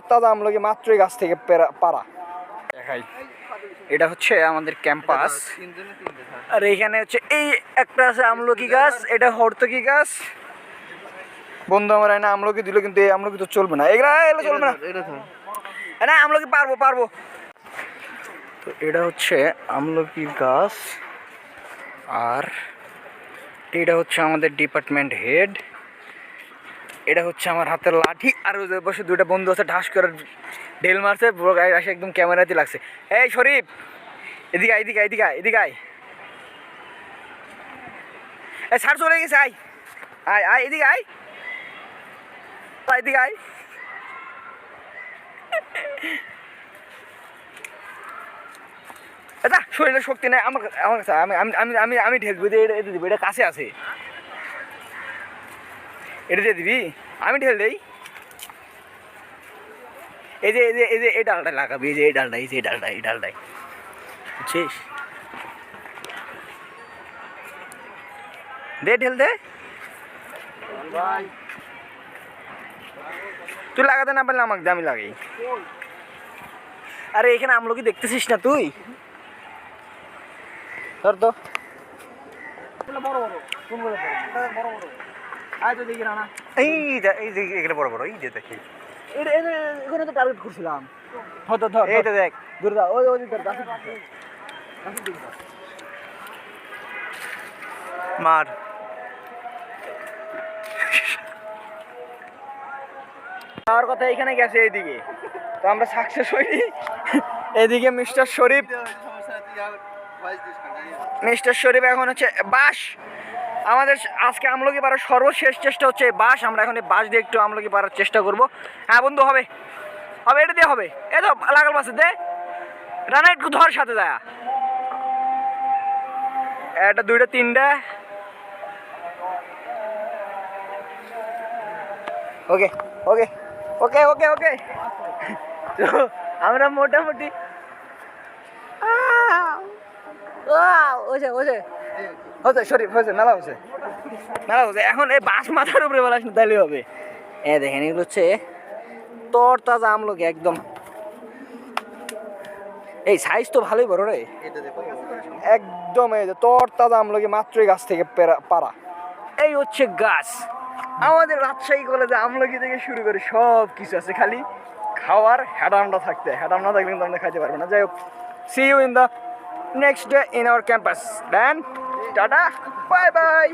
তাজা আমলকি মাত্রই গাছ থেকে পেরা- পারা দেখাই। এটা হচ্ছে আমাদের ক্যাম্পাস। আর এইখানে হচ্ছে এই একটা আছে আমলকি গাছ এটা হর্তকি গাছ। বন্ধু আমার না আমলকি দিল কিন্তু এই আমলকি তো চলবে না। এগুলা এগুলো চলবে না। না আমলকি পারব পারব। তো এটা হচ্ছে আমলকি গাছ। আর এটা হচ্ছে আমাদের ডিপার্টমেন্ট হেড। এটা হচ্ছে আমার হাতের লাঠি। আর বসে দুইটা বন্ধু আছে, ঢাস করে ঢেল মারছে আসে একদম ক্যামেরাতে লাগছে। এই শরীফ, এদিকে এদিকে এদিকে এদিকে আয়। এ স্যার চলে গেছে, আয়। আয় আয়, এদিকে আয়। এদিকে আয়। এটা শরীরে শক্তি নাই আমার আমার কাছে আমি আমি আমি আমি ঢেলবো এটা এটা কাছে আছে। এটা দিয়ে দিবি আমি ঢেল দেই এই যে এই যে এই যে এই ডালটা লাগাবি এই যে এই ডালটা এই যে এই ডালটা এই ডালটাই বুঝছিস দে ঢেল দে তুই লাগাতে না পারলে আমাকে দে, আমি লাগাই আরে এখানে আমলকি দেখতেছিস না তুই ধর তো এই যে এগুলো বড় বড় এই যে দেখি। এখানে তো টার্গেট করছিলাম ধর এই তো দেখ। দা ওই ওই ধর মার। আমার কথা এখানে গেছে এইদিকে। তো আমরা সাকসেস হইনি। এদিকে মিস্টার শরীফ মিস্টার শরীফ এখন হচ্ছে বাস। আমাদের আজকে আমলকি পাড়ার সর্বশেষ চেষ্টা হচ্ছে বাস আমরা এখন বাস দিয়ে একটু আমলকি পাড়ার চেষ্টা করব। হ্যাঁ বন্ধু, হবে। হবে, এটা দিয়ে হবে। এই তো, লাগাল বাসে, দে। রানা, একটু ধর সাথে যায় একটা দুইটা, তিনটা। ওকে ওকে ওকে ওকে ওকে। আমরা মোটামুটি ওছে ওছে হচ্ছে শরীফ হয়েছে, মেলা হয়েছে। মেলা হয়েছে। এখন এই বাস মাথার উপরে হবে। এ দেখেন, এগুলো হচ্ছে তর তাজা আমলকি, একদম। এই সাইজ তো ভালোই বড় রে। একদম এই যে তর তাজা মাত্রই গাছ থেকে পেরা- এই হচ্ছে গাছ। আমাদের রাজশাহী কলেজে আমলকি থেকে শুরু করে সব কিছু আছে। খালি খাওয়ার হ্যাডামটা থাকতে হ্যাডাম না থাকলে কিন্তু আমরা খাইতে পারব না। যাই হোক see you in the next day in our campus then tata bye bye.